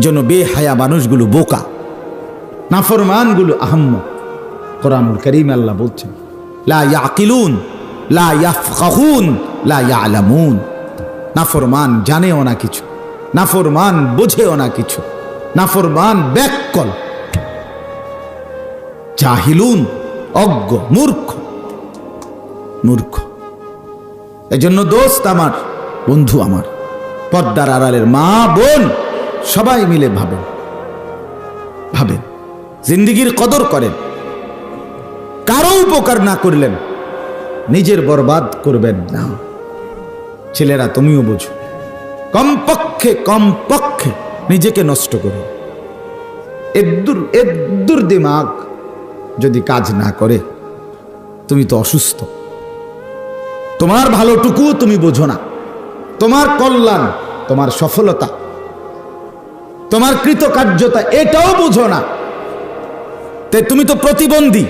এজন্য বেহায়া মানুষগুলো বোকা। নাফরমানগুলো আহম্ম। কোরআনুল করিম আল্লাহ বলছেন, লা ইয়াকিলুন, লা ইয়াফকাহুন লা ইয়ালামুন। নাফরমান জানেও না কিছু। নাফরমান বোঝেও না কিছু। নাফরমান ব্যাককল। জাহিলুন, অজ্ঞ, মূর্খ। মূর্খ। এজন্য দোস্ত আমার, বন্ধু আমার, পর্দার আড়ালের মা বোন সবাই মিলে ভাবেন। ভাবেন। জিন্দিগির কদর করেন। কারও উপকার না করলেন, নিজের বরবাদ করবেন না। ছেলেরা, তুমিও বোঝো। কমপক্ষে কমপক্ষে নিজেকে নষ্ট করো। এদ্দুর এদ্দুর দিমাগ যদি কাজ না করে, তুমি তো অসুস্থ। তোমার ভালোটুকু তুমি বোঝো না। তোমার কল্যাণ, তোমার সফলতা তোমার কৃতকার্যতা এটাও বুঝো না। তে তুমি তো প্রতিবন্ধী,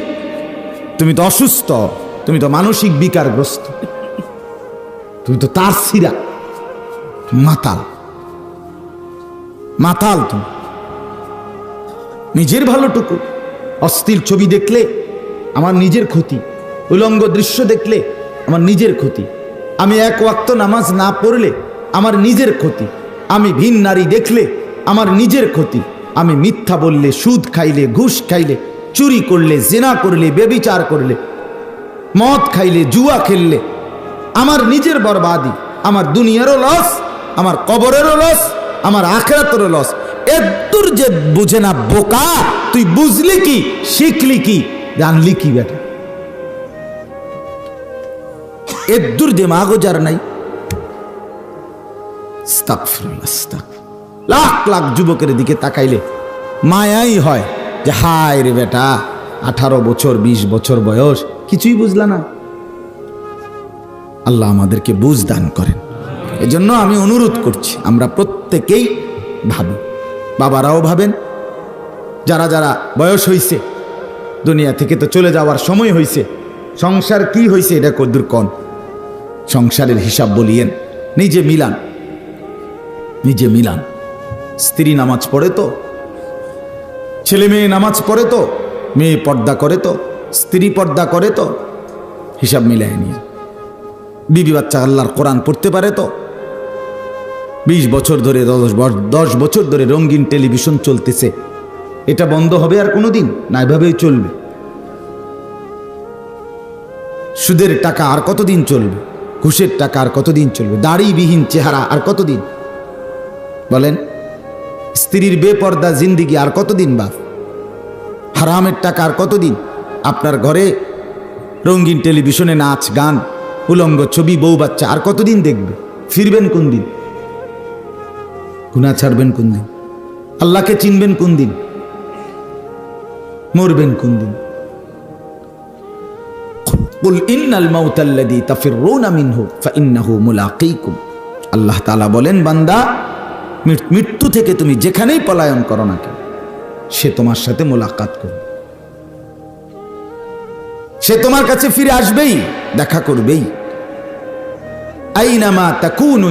তুমি তো অসুস্থ, তুমি তো মানসিক বিকারগ্রস্ত, তুমি তো তার সিরা মাতাল। মাতাল তুমি। নিজের ভালোটুকু, অস্থির ছবি দেখলে আমার নিজের ক্ষতি, উলঙ্গ দৃশ্য দেখলে আমার নিজের ক্ষতি। আমি এক ওয়াক্ত নামাজ না পড়লে আমার নিজের ক্ষতি। আমি ভিন নারী দেখলে আমার নিজের ক্ষতি। আমি মিথ্যা বললে, সুদ খাইলে, ঘুষ খাইলে, চুরি করলে, জেনা করলে, বেবিচার করলে, মদ খাইলে, জুয়া খেললে, আমার নিজের বরবাদি, আমার দুনিয়ারও লস, আমার কবরেরও লস, আমার আখেরাতেরও লস। এদ্দুর যে বুঝে না বোকা, তুই বুঝলি কি, শিখলি কি, জানলি কি বেটা? এদ্দুর দিমাগও যার নাই আস্তাগফিরুল্লাহ। লাখ লাখ যুবকের দিকে তাকাইলে মায়াই হয় যে, হায় রে বেটা, আঠারো বছর ২০ বছর বয়স, কিছুই বুঝলা না। আল্লাহ আমাদেরকে বুঝ দান করেন। এজন্য আমি অনুরোধ করছি, আমরা প্রত্যেকেই ভাবি। বাবারাও ভাবেন, যারা যারা বয়স হইছে, দুনিয়া থেকে তো চলে যাওয়ার সময় হইছে, সংসার কি হইছে এটা কদ্দুর কন? সংসারের হিসাব বলিয়েন, নিজে মিলান নিজে মিলান। স্ত্রী নামাজ পড়ে তো, ছেলে মেয়ে নামাজ পড়ে তো, মেয়ে পর্দা করে তো, স্ত্রী পর্দা করে তো, হিসাব মিলাই নিয়ে। বিবি বাচ্চা আল্লাহর কোরআন পড়তে পারে তো, বিশ বছর ধরে দশ বছর ধরে রঙিন টেলিভিশন চলতেছে। এটা বন্ধ হবে আর কোনোদিন, না এভাবেই চলবে। সুদের টাকা আর কতদিন চলবে? ঘুষের টাকা আর কতদিন চলবে? দাড়িবিহীন চেহারা আর কতদিন? বলেন স্ত্রীর বেপর্দা জিন্দিগি আর কতদিন বাপ হারামের টাকা আর কতদিন? আপনার ঘরে রঙিন টেলিভিশনে নাচ, গান, উলঙ্গ ছবি, বউ বাচ্চা আর কতদিন দেখবে? ফিরবেন কোন দিন? গুণা ছাড়বেন কোন দিন? আল্লাহকে চিনবেন কোন দিন? মরবেন কোন দিন? আল্লাহ তালা বলেন, বান্দা মৃত্যু থেকে তুমি যেখানেই পলায়ন করো না কেন, সে তোমার সাথে মোলাকাত করবে। সে তোমার কাছে ফিরে আসবেই, দেখা করবেই। আইনামা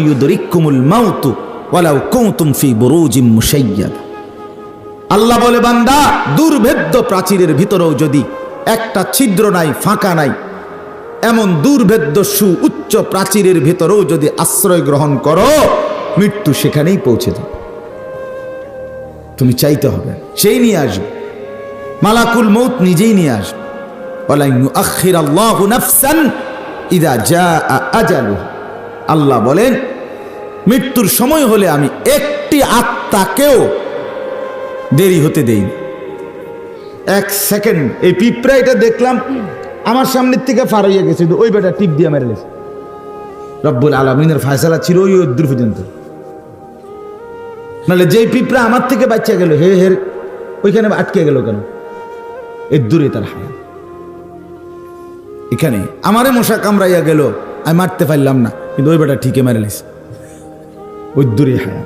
ইউদরিকুমুল মাউতু ওয়ালাউ ফি আল্লাহ বলে, বান্দা, দুর্ভেদ্য প্রাচীরের ভিতরেও যদি একটা ছিদ্র নাই, ফাঁকা নাই, এমন দুর্ভেদ্য সু উচ্চ প্রাচীরের ভিতরেও যদি আশ্রয় গ্রহণ করো মৃত্যু সেখানেই পৌঁছে যাবে তুমি চাইতে হবে, সেই নিয়ে আসবে। মালাকুল মৌত নিজেই নিয়ে আসবে। আল্লাহ বলেন, মৃত্যুর সময় হলে আমি একটি আত্মাকেও দেরি হতে দেই এক সেকেন্ড, এই পিঁপড়া এটা দেখলাম, আমার সামনের থেকে ফার হইয়া গেছে ওই বেটা টিপ দিয়ে মেরে গেছে রব্বুল আলমিনের ফায়সালা ছিল ওই দূর পর্যন্ত। নাহলে যেই পিঁপড়া আমার থেকে বাচ্চা গেল, হে হের ওইখানে আটকে গেল কেন? এর দূরে তার হায়া এখানে আমারে মশা কামড়াইয়া গেল, আমি মারতে পারলাম না, কিন্তু ওই বেটা ঠিকই মেরে লেছে ওই দূরে হায়া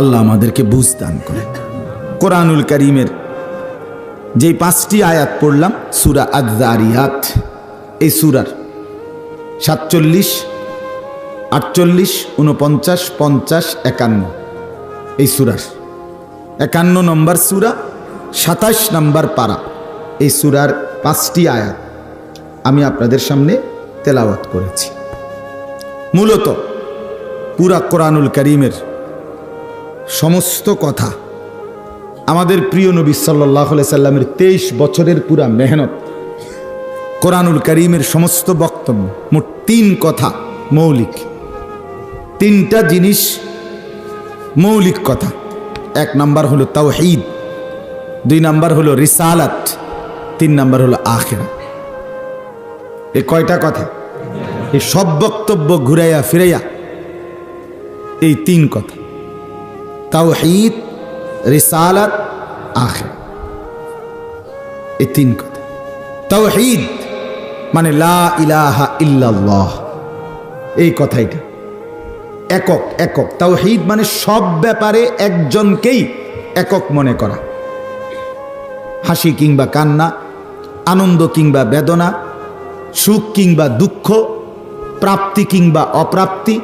আল্লাহ আমাদেরকে বুঝ দান করে কোরআনুল করিমের যে পাঁচটি আয়াত পড়লাম, সুরা আদারিয়াত এই সুরার সাতচল্লিশ আটচল্লিশ, উনপঞ্চাশ, পঞ্চাশ, একান্ন। এই সুরার। একান্ন নম্বর সুরা, সাতাশ নম্বর পারা। এই সুরার পাঁচটি আয়াত আমি আপনাদের সামনে তেলাওয়াত করেছি। মূলত পুরা কোরআনুল করিমের সমস্ত কথা আমাদের প্রিয় নবী সাল্লাহ সাল্লামের তেইশ বছরের পুরা মেহনত, কোরআনুল করিমের সমস্ত বক্তব্য, মোট তিন কথা মৌলিক। তিনটা জিনিস মৌলিক কথা। এক নাম্বার হলো তাওহিদ, দুই নাম্বার হলো রিসালাত, তিন নাম্বার হলো আখেরা এ কয়টা কথা? এই সব বক্তব্য ঘুরাইয়া ফিরাইয়া এই তিন কথা। তাওহিদ, রিসালাত আখেরা এই তিন কথা। তাওহিদ মানে লা ইলাহা ইল্লাল্লাহ। এই কথাইটা একক একক। তাওহিদ মানে সব ব্যাপারে একজনকেই একক মনে করা। হাসি কিংবা কান্না, আনন্দ কিংবা বেদনা, সুখ কিংবা দুঃখ, প্রাপ্তি কিংবা অপ্রাপ্তি,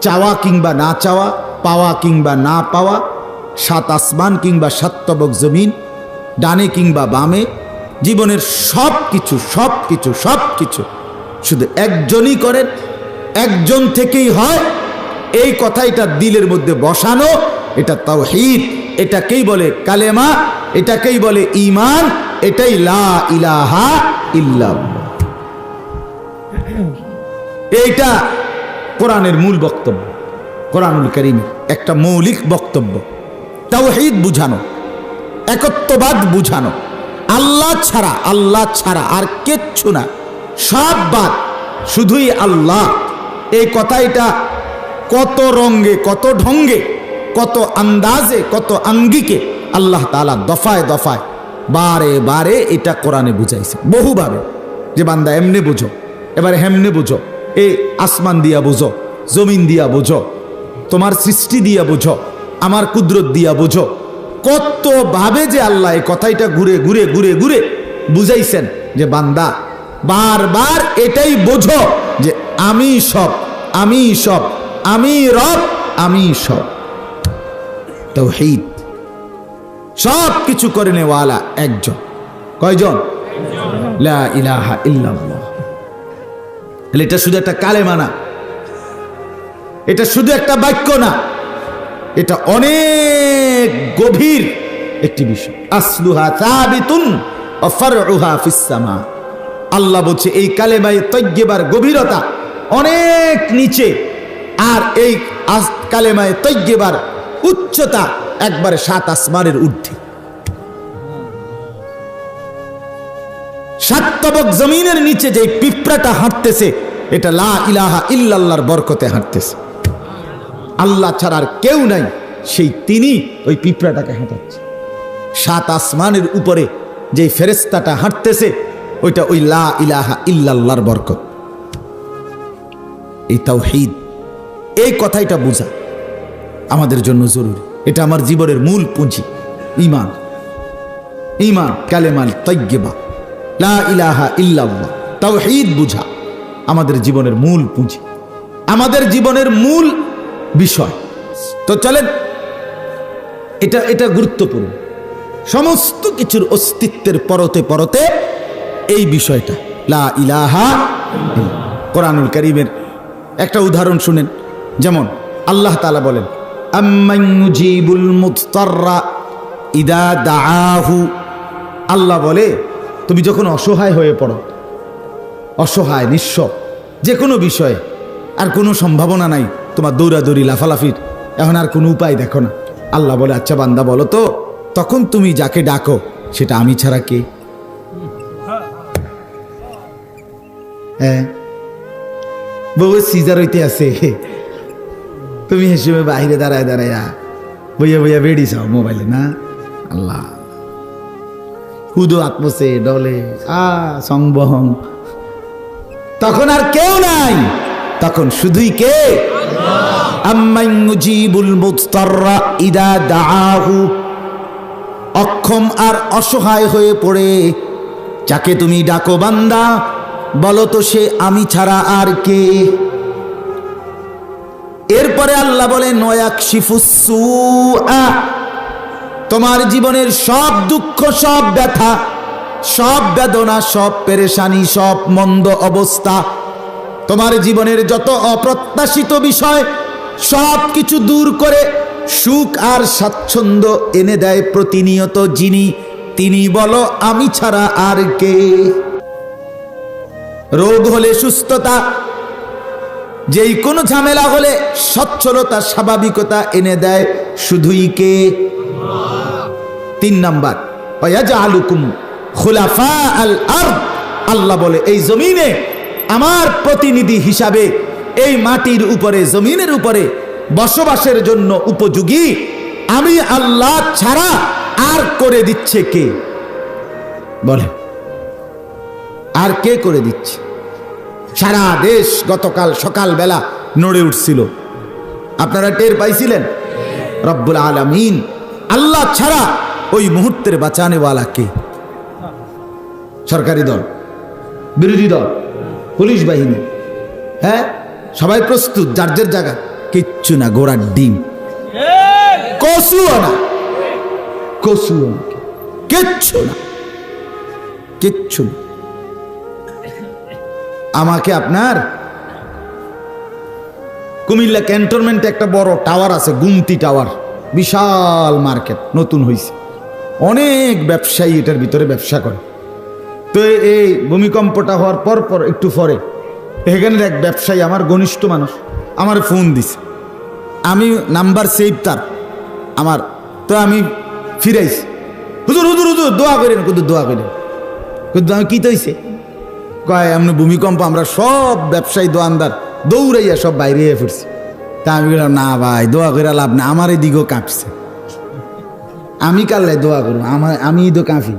চাওয়া কিংবা না চাওয়া, পাওয়া কিংবা না পাওয়া, সাত আসমান কিংবা সাতবক জমিন, ডানে কিংবা বামে, জীবনের সব কিছু সব কিছু সব কিছু। শুধু একজনই করেন, একজন থেকেই হয় এই কথা এটা দিলের মধ্যে বসানো, এটা তাও তাওহীদ, এটাকেই বলে কালেমা, এটাকেই বলে ইমান এটাই লা ইলাহা ইল্লাল্লাহ। এইটা কোরআনের মূল বক্তব্য, কোরআনুল করিম একটা মৌলিক বক্তব্য। তাওহীদ বুঝানো, একত্ববাদ বুঝানো, আল্লাহ ছাড়া আল্লাহ ছাড়া আর কিচ্ছু না, সব বাদ, শুধুই আল্লাহ। এই কথা এটা কত রঙ্গে, কত ঢঙ্গে, কত আন্দাজে, কত আঙ্গিকে আল্লাহ তালা দফায় দফায় বারে বারে এটা কোরআনে বুঝাইছে। বহুভাবে। যে বান্দা এমনে বুঝো, এবারে হেমনে বুঝো এই আসমান দিয়া বুঝো, জমিন দিয়া বুঝো, তোমার সৃষ্টি দিয়া বুঝো, আমার কুদরত দিয়া বুঝো কত ভাবে যে আল্লাহ এই কথাইটা ঘুরে ঘুরে ঘুরে ঘুরে বুঝাইছেন যে বান্দা বারবার এটাই বোঝো যে আমি সব আমি সব আমি রব, আমি সব। তৌহিদ। সব কিছু করে নেওয়ালা একজন। কয়জন? এটা শুধু একটা কালেমা না। এটা শুধু একটা বাক্য না। এটা অনেক গভীর একটি বিষয়। আসলুহা সাবিতুন ও ফারউহা ফিস সামা। আল্লাহ বলছে, এই কালেমায় তৈজ্ঞেবার গভীরতা অনেক নিচে। আর এই আস- কালেমায় তৈজ্ঞেবার উচ্চতা একবারে সাত আসমানের ঊর্ধ্বে। সাতবক জমিনের নিচে যে পিঁপড়াটা হাঁটতেছে, এটা লা ইলাহা ইল্লাল্লাহর বরকতে হাঁটতেছে। আল্লাহ ছাড়া আর কেউ নাই, সেই তিনি ওই পিঁপড়াটাকে হাঁটাচ্ছে। সাত আসমানের উপরে যে ফেরেস্তাটা হাঁটতেছে, ওইটা ওই লা ইলাহা ইল্লাল্লাহর বরকত। এই তাওহীদ এই কথাইটা বোঝা। আমাদের জন্য জরুরি। এটা আমার জীবনের মূল পুঁজি। ইমান ইমান কালেমাল তৈগেবা লা ইলাহা ইল্লাল্লাহ। তাওহীদ বুঝা। আমাদের জীবনের মূল পুঁজি। আমাদের জীবনের মূল বিষয়। তো চলেন, এটা এটা গুরুত্বপূর্ণ। সমস্ত কিছুর অস্তিত্বের পরতে পরতে এই বিষয়টা। লা ইলাহা। কোরআনুল করিমের একটা উদাহরণ শুনেন। যেমন আল্লাহ তাআলা বলেন ইদা দাআহু। আল্লাহ বলে, তুমি যখন অসহায় হয়ে পড়ো, অসহায়, নিঃস্ব যে কোনো বিষয়ে, আর কোনো সম্ভাবনা নাই, তোমার দৌড়াদৌড়ি, লাফালাফির, এখন আর কোনো উপায় দেখো না। আল্লাহ বলে আচ্ছা বান্দা, বলো তো, তখন তুমি যাকে ডাকো, সেটা আমি ছাড়া কে? হ্যাঁ। বউ সিজার হইতে আছে। তুমি হিসেবে বাইরে দাঁড়ায় দাঁড়ায়া বইয়া বইয়া বেড়ি চাও মোবাইলে, না? আল্লাহ। হুদো আত্মসে, ডলে, আ, সংবহং। তখন আর কেউ নাই। তখন শুধুই কে? অক্ষম আর অসহায় হয়ে পড়ে। যাকে তুমি ডাকো বান্দা, বলো তো সে আমি ছাড়া আর কে? এরপরে আল্লাহ বলেন নয়াকশিফুসুআ তোমার জীবনের সব দুঃখ, সব ব্যথা, সব বেদনা, সব পেরেশানি, সব মন্দ অবস্থা, তোমার জীবনের যত অপ্রত্যাশিত বিষয়, সব কিছু দূর করে সুখ আর স্বাচ্ছন্দ্য এনে দেয় প্রতিনিয়ত যিনি, তিনি বলো, আমি ছাড়া আর কে? রোগ হলে সুস্থতা যেই কোনো ঝামেলা হলে সচ্ছলতা, স্বাভাবিকতা এনে দেয় শুধুই কে? তিন নাম্বার আলুকুম আল আরদ। আল্লাহ বলে, এই জমিনে আমার প্রতিনিধি হিসাবে এই মাটির উপরে, জমিনের উপরে বসবাসের জন্য উপযোগী। আমি আল্লাহ ছাড়া আর করে দিচ্ছে কে? বলে, আর কে করে দিচ্ছে? সারা দেশ গতকাল সকালবেলা নড়ে উঠছিল। আপনারা টের পাইছিলেন? রব্বুল আলমিন আল্লাহ ছাড়া ওই মুহূর্তের বাঁচানেওয়ালা কে সরকারি দল, বিরোধী দল, পুলিশ বাহিনী হ্যাঁ? সবাই প্রস্তুত, যার জায়গা। কিচ্ছু না গোড়ার ডিম। কসুও না। কসুও কিচ্ছু না। কিচ্ছু না। আমাকে আপনার কুমিল্লা ক্যান্টনমেন্টে একটা বড় টাওয়ার আছে, গুমতি টাওয়ার। বিশাল মার্কেট, নতুন হয়েছে অনেক ব্যবসায়ী এটার ভিতরে ব্যবসা করে। তো এই ভূমিকম্পটা হওয়ার পর পর, একটু পরে, এখানের এক ব্যবসায়ী আমার ঘনিষ্ঠ মানুষ, আমার ফোন দিছে। আমি নাম্বার সেভ তার, আমার। তো আমি ফিরাইছি। হুজুর হুজুর হুজুর, দোয়া করেন, কিন্তু দোয়া করেন। কিন্তু আমি কী তৈছে কয় এমনি ভূমিকম্প, আমরা সব ব্যবসায়ী দোয়ানদার দৌড়াইয়া সব বাইরে ফিরছি। তা আমি বললাম না ভাই, দোয়া করে লাভ না আমার এদিকেও কাঁপছে। আমি কাল্লাই দোয়া করব, আমার, আমি তো কাঁপি।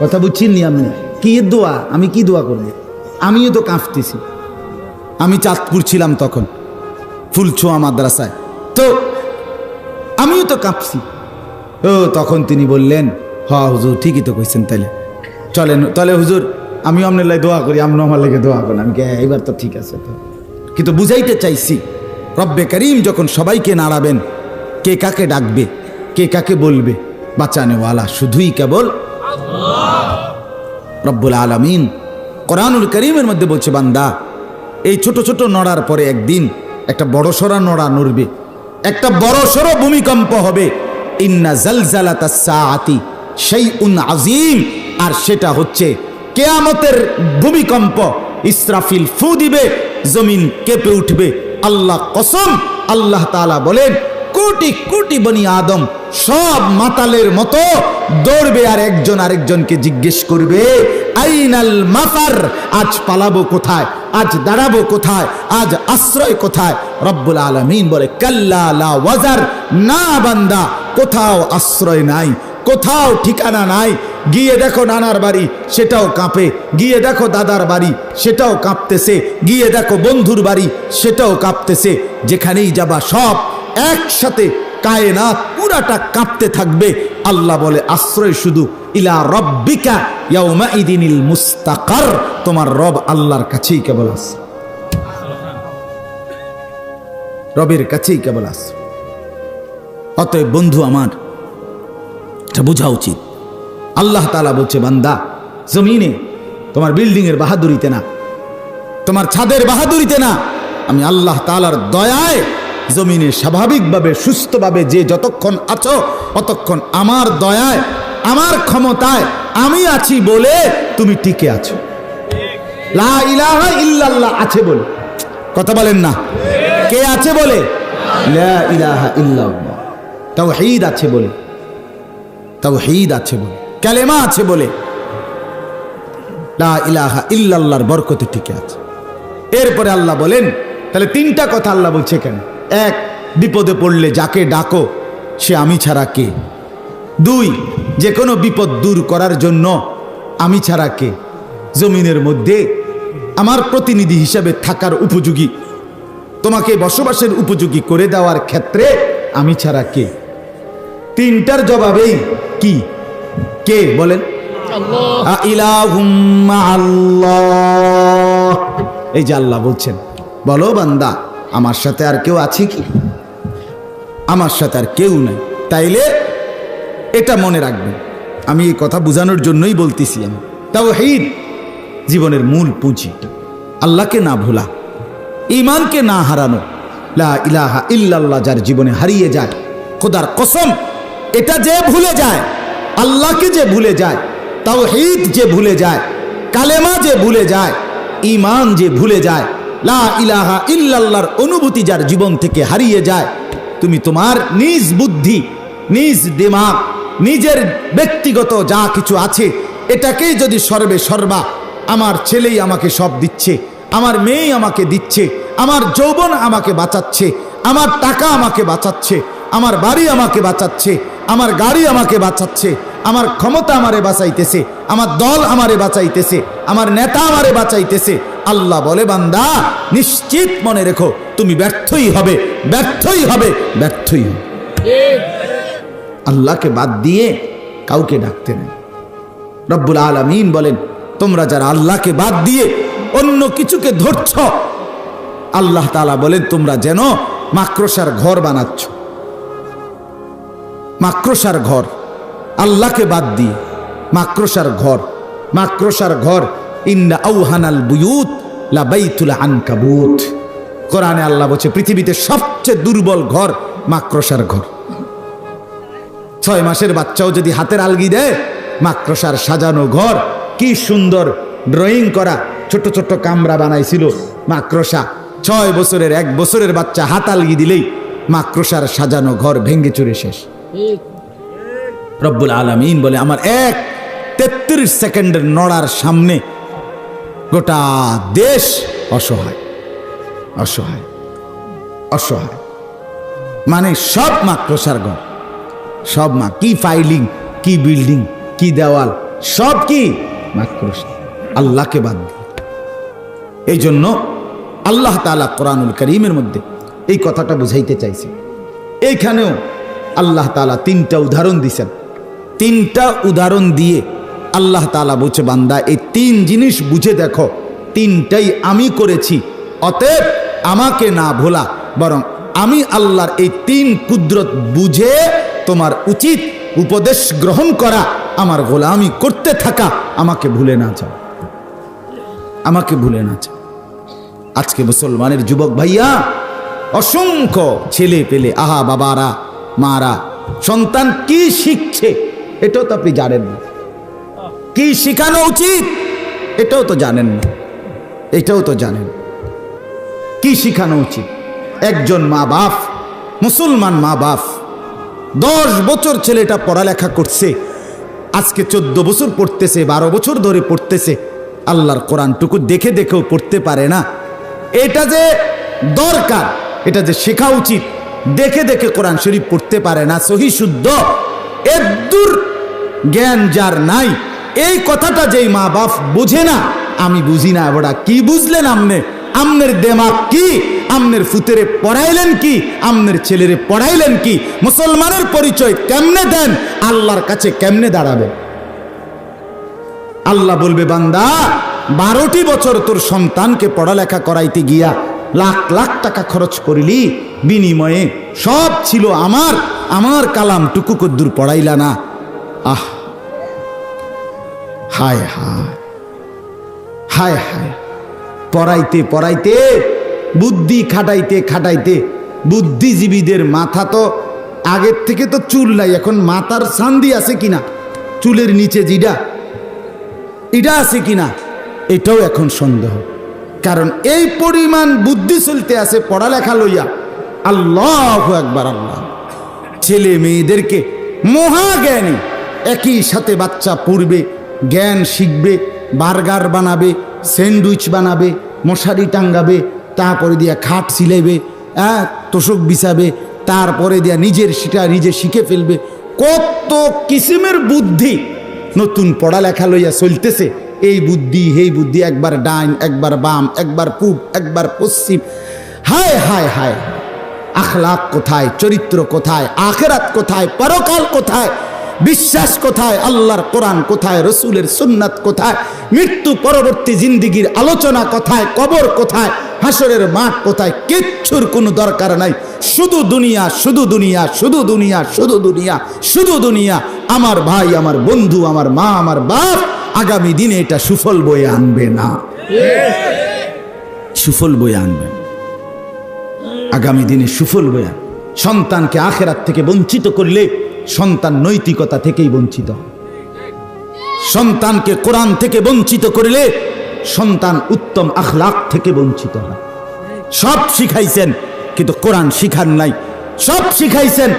কথা বুঝছেন নি আপনি? কি দোয়া, আমি কি দোয়া করব? আমিও তো কাঁপতেছি। আমি চাঁদপুর ছিলাম তখন, ফুলছোয়া মাদ্রাসায়। তো আমিও তো কাঁপছি। ও, তখন তিনি বললেন, হ, হুজুর, ঠিকই তো কইছেন তাইলে। চলেন তাহলে হুজুর আমিও আপনার লাই দোয়া করি আপনি আমার লেগে দোয়া করেন। আমি এইবার তো ঠিক আছে তো। কিন্তু বুঝাইতে চাইছি, রব্বে করিম যখন সবাইকে নাড়াবেন, কে কাকে ডাকবে, কে কাকে বলবে, বাঁচানেওয়ালা শুধুই কেবল রব্বুল আলমিন কোরআনুল করিমের মধ্যে বলছে, বান্দা, এই ছোট ছোট নড়ার পরে একদিন একটা বড় সড়া নড়া নড়বে, একটা বড় সড়ো ভূমিকম্প হবে। ইন্না জালজালাতা সাআতি সেই উন আজিম আর সেটা হচ্ছে কেয়ামতের ভূমিকম্প। ইসরাফিল ফু দিবে, জমিন কেঁপে উঠবে। আল্লাহ কসম, আল্লাহ তালা বলেন, কোটি কোটি বনি আদম সব মাতালের মতো দৌড়বে আর একজন আরেকজনকে জিজ্ঞেস করবে, আইনাল মাতার আজ পালাবো কোথায়? আজ দাঁড়াবো কোথায়? আজ আশ্রয় কোথায়? রব্বুল আলমিন বলে, কাল্লা ওয়াজার, না বান্দা, কোথাও আশ্রয় নাই, কোথাও ঠিকানা নাই গিয়ে দেখো নানার বাড়ি, সেটাও কাঁপে। গিয়ে দেখো দাদার বাড়ি, সেটাও কাঁপতেছে। গিয়ে দেখো বন্ধুর বাড়ি, সেটাও কাঁপতেছে। যেখানেই যাবা সব একসাথে কায়নাত পুরাটা কাঁপতে থাকবে। আল্লাহ বলে, আশ্রয় শুধু ইলা রব্বিকা ইয়াউমা ইদিনিল মুস্তাকার। তোমার রব আল্লাহর কাছেই কেবল আছে। রবের কাছেই কেবল আছে। অতএব বন্ধু আমার, এটা বোঝা উচিত। আল্লাহ তালা বলছে, বান্দা, জমিনে তোমার বিল্ডিং এর বাহাদুরিতে না, তোমার ছাদের বাহাদুরিতে না, আমি আল্লাহ তালার দয়ায় জমিনে স্বাভাবিকভাবে, সুস্থভাবে যে যতক্ষণ আছো, ততক্ষণ আমার দয়ায়, আমার ক্ষমতায় আমি আছি বলে তুমি টিকে আছো। লা ইলাহা ইল্লাল্লাহ আছে বলে। কথা বলেন না। কে আছে বলে? লা ইলাহা ইল্লাল্লাহ। তাওহীদ আছে বলে। তাও আছে বলে। কালেমা আছে বলে। লা ইলাহা ইল্লাল্লাহর বরকতে টিকে আছে। এরপরে আল্লাহ বলেন, তাহলে তিনটা কথা আল্লাহ বলছে কেন? এক, বিপদে পড়লে যাকে ডাকো, সে আমি ছাড়া কে? দুই যে কোনো বিপদ দূর করার জন্য আমি ছাড়া কে? জমিনের মধ্যে আমার প্রতিনিধি হিসাবে থাকার উপযোগী, তোমাকে বসবাসের উপযোগী করে দেওয়ার ক্ষেত্রে আমি ছাড়া কে? তিনটার জবাবেই কি? কে বলেন? আল্লাহ। এই যে আল্লাহ বলছেন বলো বান্দা আমার সাথে আর কেউ আছে কি? আমার সাথে আর কেউ নাই। তাইলে এটা মনে রাখবেন আমি এই কথা বোঝানোর জন্যই বলতেছি আমি। তাও হিদ জীবনের মূল পুঁজি। আল্লাহকে না ভোলা ইমানকে না হারানো লা ইলাহা ইল্লাল্লাহ যার জীবনে হারিয়ে যায় খোদার কসম এটা যে ভুলে যায় আল্লাহকে যে ভুলে যায় তাও হিদ যে ভুলে যায়, কালেমা যে ভুলে যায় ইমান যে ভুলে যায়, লা ইলাহা ইল্লাল্লাহর অনুভূতি যার জীবন থেকে হারিয়ে যায়, তুমি তোমার নিজ বুদ্ধি, নিজ দিমাগ, নিজের ব্যক্তিগত যা কিছু আছে, এটাকেই যদি সর্বে সর্বা আমার ছেলেই আমাকে সব দিচ্ছে, আমার মেয়েই আমাকে দিচ্ছে, আমার যৌবন আমাকে বাঁচাচ্ছে, আমার টাকা আমাকে বাঁচাচ্ছে, আমার বাড়ি আমাকে বাঁচাচ্ছে, আমার গাড়ি আমাকে বাঁচাচ্ছে আমার ক্ষমতা আমারে বাঁচাইতেছে, আমার দল আমারে বাঁচাইতেছে, আমার নেতা আমারে বাঁচাইতেছে। আল্লাহ বলে, বান্দা, নিশ্চিত মনে রেখো, তুমি ব্যর্থই হবে ব্যর্থই হবে, ব্যর্থই আল্লাহকে বাদ দিয়ে কাউকে ডাকতে নেই। রব্বুল আলমিন বলেন, তোমরা যারা আল্লাহকে বাদ দিয়ে অন্য কিছুকে ধরছ, আল্লাহ তালা বলেন, তোমরা যেন মাক্রসার ঘর বানাচ্ছ। মাক্রসার ঘর। আল্লাহকে বাদ দিয়ে মাক্রসার ঘর। মাক্রসার ঘর। ইন্না আউহানাল বুয়ুত লা বাইতুল আনকাবুত। কোরআনে আল্লাহ বলছে, পৃথিবীতে সবচেয়ে দুর্বল ঘর মাক্রসার ঘর। ছয় মাসের বাচ্চাও যদি হাতের আলগি দেয় মাক্রসার সাজানো ঘর, কি সুন্দর ড্রয়িং করা, ছোট ছোট কামরা বানাইছিল মাক্রসা ছয় বছরের, এক বছরের বাচ্চা হাত আলগি দিলেই মাক্রসার সাজানো ঘর ভেঙ্গে চুরে শেষ। রব্বুল আলমিন বলে, আমার এক তেত্রিশ সেকেন্ডের নড়ার সামনে গোটা দেশ অসহায় অসহায় অসহায়। মানে সব মাক্রসার ঘর সব মা, কি ফাইলিং কি বিল্ডিং কি দেওয়াল, সব কি আল্লাহকে বাদ দিয়ে। এই জন্য আল্লাহ তালা কোরআনুল করিমের মধ্যে এই কথাটা বুঝাইতে চাইছে। এইখানেও আল্লাহ তালা তিনটা উদাহরণ দিছেন। তিনটা উদাহরণ দিয়ে আল্লাহ তালা বলছে, বান্দা, এই তিন জিনিস বুঝে দেখো, তিনটাই আমি করেছি, অতএব আমাকে না ভোলা, বরং আমি আল্লাহর এই তিন কুদরত বুঝে তোমার উচিত উপদেশ গ্রহণ করা, আমার গোলামি করতে থাকা, আমাকে ভুলে না যাও। আমাকে ভুলে না যাও। আজকে মুসলমানের যুবক ভাইয়া, অসংখ্য ছেলে পেলে, আহা বাবারা, মারা, সন্তান কি শিখছে? এটাও তো আপনি জানেন না। কি শেখানো উচিত? এটাও তো জানেন না। এটাও তো জানেন। কি শিখানো উচিত? একজন মা বাপ, মুসলমান মা বাপ, দশ বছর ছেলেটা পড়ালেখা করছে, আজকে চোদ্দ বছর পড়তেছে, বারো বছর ধরে পড়তেছে, আল্লাহর কোরআনটুকু দেখে দেখেও পড়তে পারে না। এটা যে দরকার, এটা যে শেখা উচিত, দেখে দেখে কোরআন শরীফ পড়তে পারে না, সহি শুদ্ধ এদুর জ্ঞান যার নাই, এই কথাটা যেই মা বাপ বুঝে না, আমি বুঝি না এবার কি বুঝলেন আমনে? আমনের দেমাগ কি? আমনের ফুতেরে পড়াইলেন কি? আমনের ছেলেরে পড়াইলেন কি? মুসলমানের পরিচয় কেমনে দেন? আল্লাহর কাছে কেমনে দাঁড়াবে? আল্লাহ বলবে, বান্দা, বারোটি বছর তোর সন্তানকে পড়ালেখা করাইতে গিয়া লাখ লাখ টাকা খরচ করিলি, বিনিময়ে সব ছিল আমার আমার কালাম টুকু কদ্দুর পড়াইলা না। আহ। হায় হায়। হায় হায়। পড়াইতে পড়াইতে, বুদ্ধি খাটাইতে খাটাইতে বুদ্ধিজীবীদের মাথা তো আগের থেকে তো চুল নাই, এখন মাথার সান্দি আছে কিনা? চুলের নিচে জিডা এটা আছে কিনা? এটাও এখন সন্দেহ। কারণ এই পরিমাণ বুদ্ধি চলতে আছে পড়ালেখা লইয়া। আল্লাহ একবার আল্লাহ। ছেলে মেয়েদেরকে মহাজ্ঞানী একই সাথে বাচ্চা পড়বে, জ্ঞান শিখবে, বার্গার বানাবে, স্যান্ডউইচ বানাবে, মশারি টাঙ্গাবে, তারপরে দিয়া খাট সিলাইবে হ্যাঁ তোষক বিছাবে, তারপরে দিয়া নিজের সেটা নিজে শিখে ফেলবে। কত কিসিমের বুদ্ধি নতুন পড়ালেখা লইয়া চলতেছে। এই বুদ্ধি এই বুদ্ধি, একবার ডাইন, একবার বাম, একবার পূব, একবার পশ্চিম। হায় হায় হায় আখলাক কোথায়, চরিত্র কোথায়, আখেরাত কোথায়, পরকাল কোথায় বিশ্বাস কোথায়? আল্লাহর কোরআন কোথায়? রসুলের সুন্নাত কোথায়? মৃত্যু পরবর্তী জিন্দিগির আলোচনা কোথায়? কবর কোথায়? হাসরের মাঠ কোথায়? কিচ্ছুর কোনো দরকার নাই। শুধু দুনিয়া শুধু দুনিয়া শুধু দুনিয়া শুধু দুনিয়া শুধু দুনিয়া। আমার ভাই, আমার বন্ধু, আমার মা, আমার বাপ আগামী দিনে এটা সুফল বয়ে আনবে না। সুফল বয়ে আনবে আগামী দিনে সুফল বয়ে সন্তানকে আখেরাত থেকে বঞ্চিত করলে সন্তান নৈতিকতা থেকেই বঞ্চিত। সন্তানকে কোরআন থেকে বঞ্চিত করলে সন্তান উত্তম আখলাক থেকে বঞ্চিত হয়। সব শিখাইছেন, কিন্তু কোরআন শিখান নাই। সব শিখাইছেন,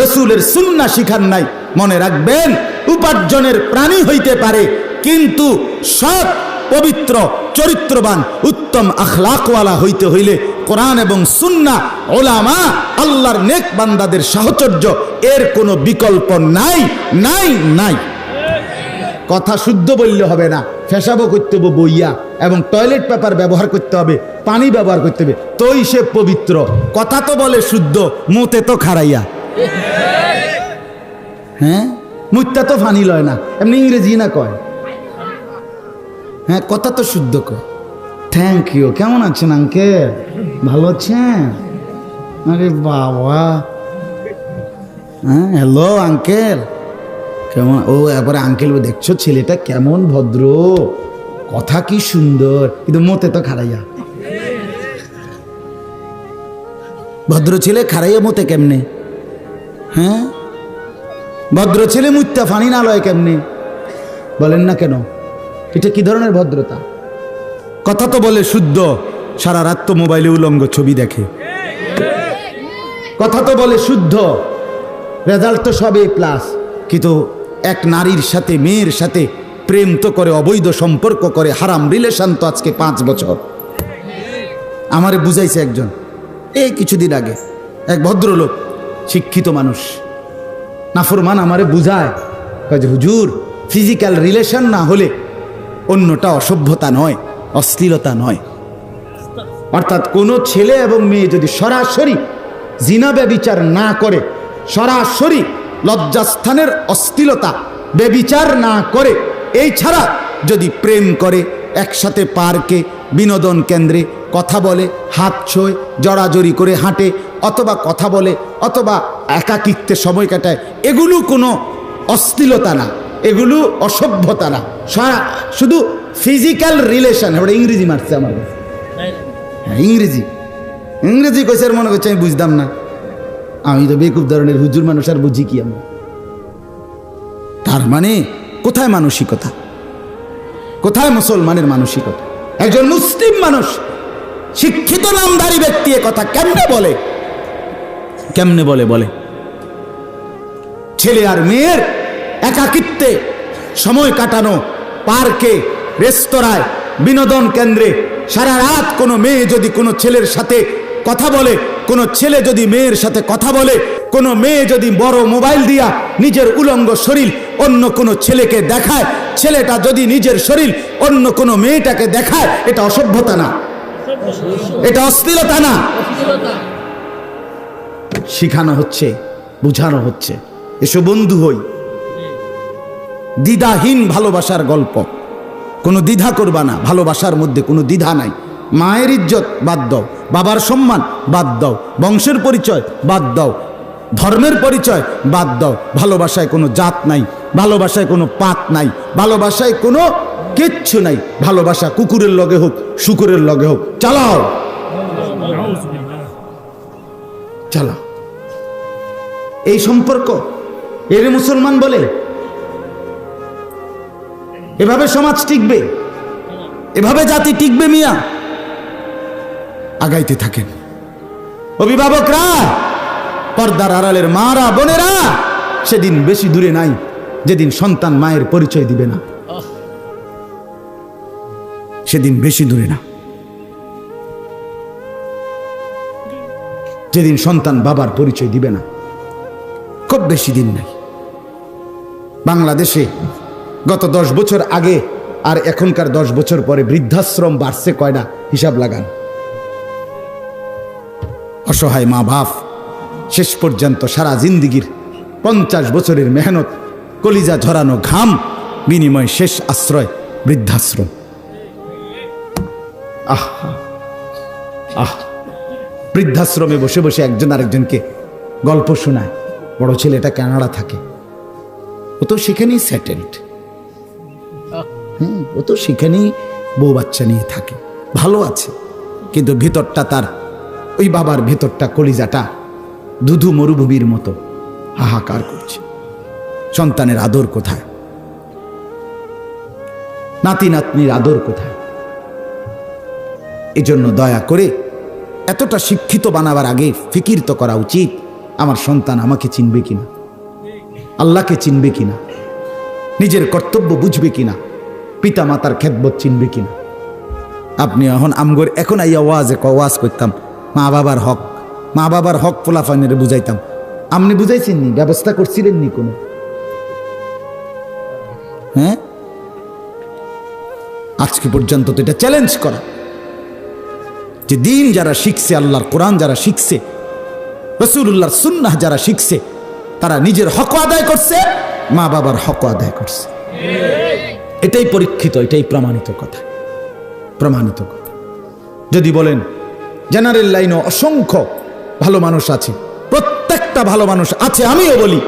রসুলের সুন্না শিখান নাই। মনে রাখবেন, উপার্জনের প্রাণী হইতে পারে, কিন্তু সৎ পবিত্র, চরিত্রবান, উত্তম আখলাকওয়ালা হইতে হইলে কোরআন এবং সুন্না, ওলামা, আল্লাহর নেক বান্দাদের সাহচর্য, এর কোনো বিকল্প নাই নাই নাই। কথা শুদ্ধ বললে হবে না, ফেসাবো করতে হবে বইয়া, এবং টয়লেট পেপার ব্যবহার করতে হবে, পানি ব্যবহার করতে হবে, তোই সে পবিত্র। কথা তো বলে শুদ্ধ, মুতে তো খারাইয়া হ্যাঁ? মুত্যা তো ফানি লয় না, এমনি ইংরেজি না কয়? হ্যাঁ কথা তো শুদ্ধ কয়। থ্যাংক ইউ কেমন আছেন আঙ্কেল ভালো আছেন? আরে বাবা। হ্যাঁ হ্যালো আঙ্কেল কেমন? ও, একবারে আঙ্কেল দেখছ? ছেলেটা কেমন ভদ্র। কথা কি সুন্দর। কিন্তু মতে তো খারাইয়া ভদ্র ছেলে খারাইয়া মতে কেমনে? হ্যাঁ? ভদ্র ছেলে মুত্যা ফানি না লয় কেমনে? বলেন না কেন? এটা কি ধরনের ভদ্রতা? কথা তো বলে শুদ্ধ সারা রাত তো মোবাইলে উলঙ্গ ছবি দেখে। কথা তো বলে শুদ্ধ রেজাল্ট তো সবই প্লাস কিন্তু এক নারীর সাথে মেয়ের সাথে প্রেম তো করে অবৈধ সম্পর্ক করে হারাম রিলেশন তো আজকে পাঁচ বছর। আমারে বুঝাইছে একজন এই কিছুদিন আগে এক ভদ্রলোক শিক্ষিত মানুষ। নাফরমান আমারে বুঝায় হুজুর ফিজিক্যাল রিলেশন না হলে অন্যটা অসভ্যতা নয়, অশ্লীলতা নয়। অর্থাৎ কোনো ছেলে এবং মেয়ে যদি সরাসরি জিনা ব্যবিচার না করে, সরাসরি লজ্জাস্থানের অশ্লীলতা ব্যবিচার না করে, এই ছাড়া যদি প্রেম করে, একসাথে পার্কে, বিনোদন কেন্দ্রে কথা বলে, হাত ছোয়, জড়াজড়ি করে হাঁটে, অথবা কথা বলে, অথবা একাকিত্বে সময় কাটায়, এগুলো কোনো অশ্লীলতা না। এগুলো অসভ্যতা না। শুধু ফিজিক্যাল রিলেশন ওটা ইংরেজি মারছে আমার হ্যাঁ ইংরেজি। ইংরেজি কইছে আর মনে করছে আমি বুঝতাম না। আমি তো বেকুব ধরনের হুজুর মানুষ, আর বুঝি কি আমি? তার মানে কোথায় মানসিকতা? কোথায় মুসলমানের মানসিকতা? একজন মুসলিম মানুষ, শিক্ষিত নামধারী ব্যক্তি এ কথা কেমনে বলে? কেমনে বলে বলে? ছেলে আর মেয়ের একাকিত্বে সময় কাটানো, পার্কে, রেস্তোরাঁয়, বিনোদন কেন্দ্রে, সারা রাত কোনো মেয়ে যদি কোনো ছেলের সাথে কথা বলে, কোনো ছেলে যদি মেয়ের সাথে কথা বলে, কোনো মেয়ে যদি বড় মোবাইল দিয়া নিজের উলঙ্গ শরীর অন্য কোনো ছেলেকে দেখায়, ছেলেটা যদি নিজের শরীর অন্য কোনো মেয়েটাকে দেখায়, এটা অসভ্যতা না। এটা অস্থিরতা না। শিখানো হচ্ছে, বুঝানো হচ্ছে। এসো বন্ধু হই। দ্বিধাহীন ভালোবাসার গল্প। কোনো দ্বিধা করবা না, ভালোবাসার মধ্যে কোনো দ্বিধা নাই। মায়ের ইজ্জত বাদ দাও, বাবার সম্মান বাদ দাও, বংশের পরিচয় বাদ দাও, ধর্মের পরিচয় বাদ দাও। ভালোবাসায় কোনো জাত নাই, ভালোবাসায় কোনো পাত নাই, ভালোবাসায় কোনো কিচ্ছু নাই। ভালোবাসা কুকুরের লগে হোক, শুকুরের লগে হোক। চালাও। চালাও। এই সম্পর্ক এর মুসলমান বলে এভাবে সমাজ টিকবে? এভাবে জাতি টিকবে মিয়া? আগাইতে থাকেন। অভিভাবকরা, পর্দার আড়ালের মারা, বোনেরা, সেদিন বেশি দূরে নাই, যেদিন সন্তান মায়ের পরিচয় দিবে না। সেদিন বেশি দূরে না। যেদিন সন্তান বাবার পরিচয় দিবে না, খুব বেশি দিন নাই। বাংলাদেশে গত দশ বছর আগে আর এখনকার দশ বছর পরে বৃদ্ধাশ্রম বাড়ছে কয়টা হিসাব লাগান। অসহায় মা বাপ, শেষ পর্যন্ত সারা জিন্দিগির পঞ্চাশ বছরের মেহনত, কলিজা ঝরানো ঘাম, বিনিময় শেষ আশ্রয় বৃদ্ধাশ্রম। আহ আহ। বৃদ্ধাশ্রমে বসে বসে একজন আরেকজনকে গল্প শোনায়। বড় ছেলেটা কানাডা থাকে। ও তো সেখানেই সেটেলড হুম, ও তো সেখানেই বউ বাচ্চা নিয়ে থাকে। ভালো আছে, কিন্তু ভিতরটা তার, ওই বাবার ভেতরটা কলিজাটা দুধু মরুভূমির মতো হাহাকার করছে। সন্তানের আদর কোথায়? নাতি নাতনির আদর কোথায়? এজন্য দয়া করে এতটা শিক্ষিত বানাবার আগে ফিকির তো করা উচিত। আমার সন্তান আমাকে চিনবে কিনা? আল্লাহকে চিনবে কিনা? নিজের কর্তব্য বুঝবে কিনা? পিতা মাতার খেদবত চিনবে কিনা? আপনি এখন আমগর এখন আইয়া ওয়াজে ওয়াজ করতাম। মা বাবার হক, মা বাবার হক পোলাফানের বুঝাইতাম। আপনি বুঝাইছেন নি ব্যবস্থা করছিলেন নি কোনো? হ্যাঁ? আজকে পর্যন্ত তো এটা চ্যালেঞ্জ করা। যে দিন যারা শিখছে, আল্লাহর কোরআন যারা শিখছে রসুল্লাহর সুন্নাহ যারা শিখছে, তারা নিজের হক আদায় করছে মা বাবার হক আদায় করছে। এটাই পরীক্ষিত, এটাই প্রমাণিত কথা। প্রমাণিত কথা। যদি বলেন, জেনারেল লাইনে অসংখ্য ভালো মানুষ আছে, প্রত্যেকটা ভালো মানুষ আছে আমিও বলি,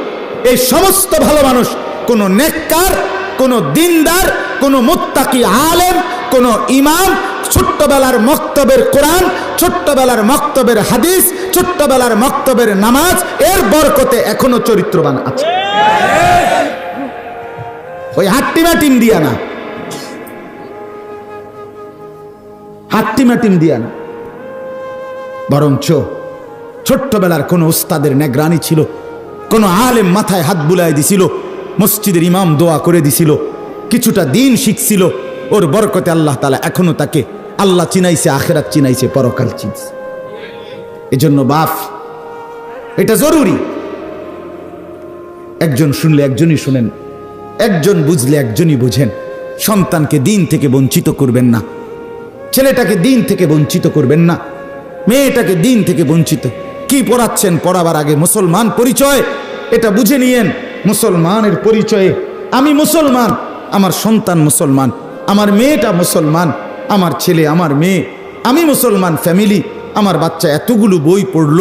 এই সমস্ত ভালো মানুষ কোন নেককার, কোন দিনদার, কোন মুত্তাকি আলেম, কোন ইমাম ছোট্টবেলার মক্তবের কোরআন, ছোট্টবেলার মক্তবের হাদিস, ছোট্টবেলার মক্তবের নামাজ, এর বরকতে এখনও চরিত্রবান আছে। ওই হাট্টিমা টিম দিয়া না। হাট্টিমা টিম দিয়া না। বরঞ্চ ছোট্টবেলার কোনো উস্তাদের নেগ্রানি ছিল, কোনো আলেম মাথায় হাত বুলাই দিছিল, মসজিদের ইমাম দোয়া করে দিছিল, কিছুটা দিন শিখছিল, ওর বরকতে আল্লাহ তালা এখনও তাকে আল্লাহ চিনাইছে, আখেরাত চিনাইছে, পরকাল চিনছে। এজন্য বাপ, এটা জরুরি। একজন শুনলে একজনই শুনেন, একজন বুঝলে একজনই বুঝেন। সন্তানকে দিন থেকে বঞ্চিত করবেন না। ছেলেটাকে দিন থেকে বঞ্চিত করবেন না। মেয়েটাকে দিন থেকে বঞ্চিত। কি পড়াচ্ছেন পড়াবার আগে? মুসলমান পরিচয়? এটা বুঝে নিয়েন। মুসলমানের পরিচয়ে, আমি মুসলমান, আমার সন্তান মুসলমান, আমার মেয়েটা মুসলমান। আমার ছেলে, আমার মেয়ে, আমি মুসলমান ফ্যামিলি আমার বাচ্চা এতগুলো বই পড়ল,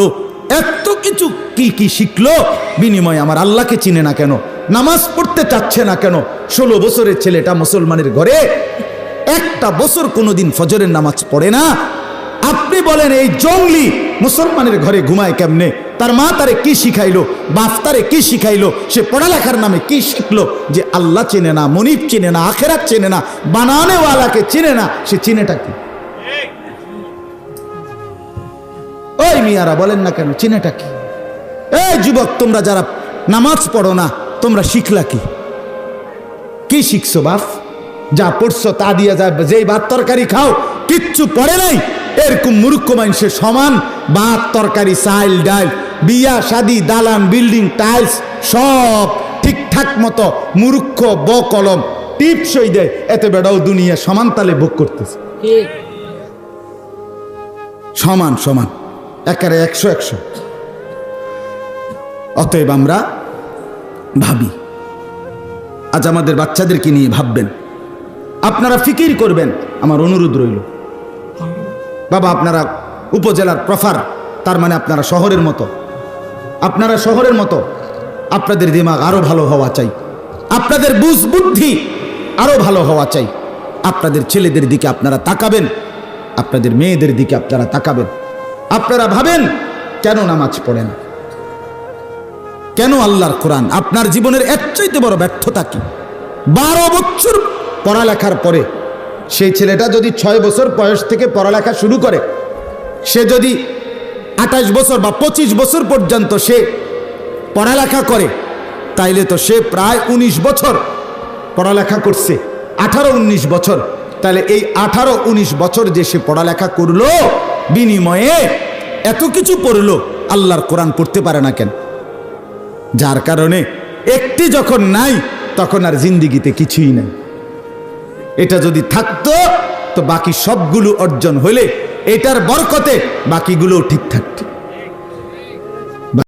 এত কিছু কি কি শিখলো, বিনিময়ে আমার আল্লাহকে চিনে না কেন, নামাজ পড়তে চাচ্ছে না কেন, ষোলো বছরের ছেলেটা মুসলমানের ঘরে, একটা বছর কোনোদিন ফজরের নামাজ পড়ে না। আপনি বলেন, এই জঙ্গলি মুসলমানের ঘরে ঘুমায় কেমনে? তার মা তারে কি শিখাইলো? বাপ তারে কি শিখাইলো? সে পড়ালেখার নামে কি শিখলো? যে আল্লাহ চেনে না, মনিব চেনে না, আখেরাত চেনে না, বানানেওয়ালাকে চেনে না, সে চিনেটা কি? ওই মিয়ারা বলেন না কেন, চিনেটা কি? এই যুবক, তোমরা যারা নামাজ পড়ো না, তোমরা শিখলা কি? কি শিখছো বাপ? যা পড়ছো তা দিয়ে যা, যেই ভাত তরকারি খাও, কিচ্ছু পড়ে নাই। এরকম মূর্খ মানুষের সমান, ভাত তরকারি চাইল ডাল বিয়া শাদি দালান বিল্ডিং টাইলস সব ঠিকঠাক মতো মূর্খ ব কলম টিপসই দেয়। এত বেড়াও দুনিয়া সমান তালে ভোগ করতেছে। সমান সমান। একারে একশো একশো। অতএব আমরা ভাবি আজ আমাদের বাচ্চাদেরকে নিয়ে ভাববেন। আপনারা ফিকির করবেন আমার অনুরোধ রইল। বাবা আপনারা উপজেলার প্রফার তার মানে আপনারা শহরের মতো। আপনারা শহরের মতো, আপনাদের দিমাগ আরও ভালো হওয়া চাই। আপনাদের বুঝ বুদ্ধি আরও ভালো হওয়া চাই। আপনাদের ছেলেদের দিকে আপনারা তাকাবেন, আপনাদের মেয়েদের দিকে আপনারা তাকাবেন। আপনারা ভাবেন, কেন নামাজ পড়েন? কেন আল্লাহর কোরআন? আপনার জীবনের এর চাইতে বড় ব্যর্থতা কি? বারো বছর পড়ালেখার পরে সেই ছেলেটা যদি ছয় বছর বয়স থেকে পড়ালেখা শুরু করে, সে যদি আঠাশ বছর বা পঁচিশ বছর পর্যন্ত সে পড়ালেখা করে, তাইলে তো সে প্রায় ১৯ বছর পড়ালেখা করছে। আঠারো উনিশ বছর। তাহলে এই আঠারো উনিশ বছর যে সে পড়ালেখা করল, বিনিময়ে এত কিছু পড়ল, আল্লাহর কোরআন পড়তে পারে না কেন? যার কারণে একটি যখন নাই, তখন আর জিন্দিগিতে কিছুই নাই। এটা যদি থাকতো, তো বাকি সবগুলো অর্জন হলে এটার বরকতে বাকিগুলোও ঠিক থাকতো